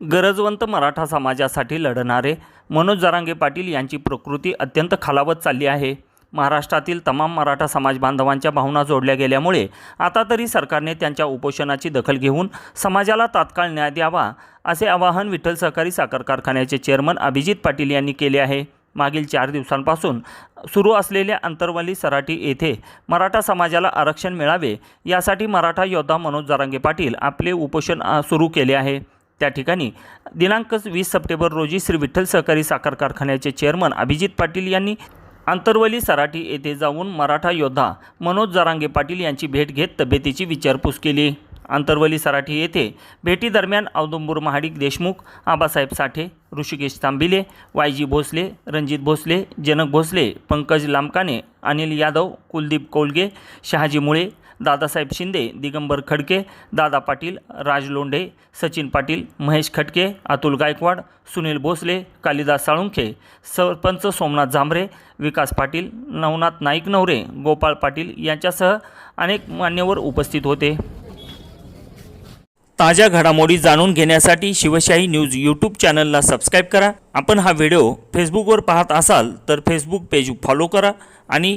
गरजवंत मराठा समाजासाठी लढणारे मनोज जरांगे पाटील यांची प्रकृती अत्यंत खालावत चालली आहे. महाराष्ट्रातील तमाम मराठा समाज बांधवांच्या भावना जोडल्या गेल्यामुळे आता तरी सरकारने त्यांच्या उपोषणाची दखल घेऊन समाजाला तात्काळ न्याय द्यावा असे आवाहन विठ्ठल सहकारी साखर कारखान्याचे चेअरमन अभिजित पाटील यांनी केले आहे. मागील चार दिवसांपासून सुरू असलेल्या अंतरवाली सराटी येथे मराठा समाजाला आरक्षण मिळावे यासाठी मराठा योद्धा मनोज जरांगे पाटील आपले उपोषण सुरू केले आहे. त्या ठिकाणी दिनांक वीस सप्टेंबर रोजी श्री विठ्ठल सहकारी साखर कारखान्याचे चेअरमन अभिजित पाटील यांनी आंतरवली सराठी येथे जाऊन मराठा योद्धा मनोज जरांगे पाटील यांची भेट घेत तब्येतीची विचारपूस केली. आंतरवली सराठी येथे भेटीदरम्यान औदुंबूर महाडिक देशमुख आबासाहेब साठे ऋषिकेश तांबिले वायजी भोसले रणजित भोसले जनक भोसले पंकज लामकाने अनिल यादव कुलदीप कोलगे शहाजी मुळे दादासाहेब शिंदे दिगंबर खडके दादा पाटील राज लोंढे सचिन पाटील महेश खटके अतुल गायकवाड सुनील भोसले कालिदास साळुंखे सरपंच सोमनाथ झांबरे विकास पाटील नवनाथ नाईक नवरे गोपाळ पाटील यांच्यासह अनेक मान्यवर उपस्थित होते. ताज्या घडामोडी जाणून घेण्यासाठी शिवशाही न्यूज यूट्यूब चॅनलला सबस्क्राईब करा. आपण हा व्हिडिओ फेसबुकवर पाहत असाल तर फेसबुक पेज फॉलो करा आणि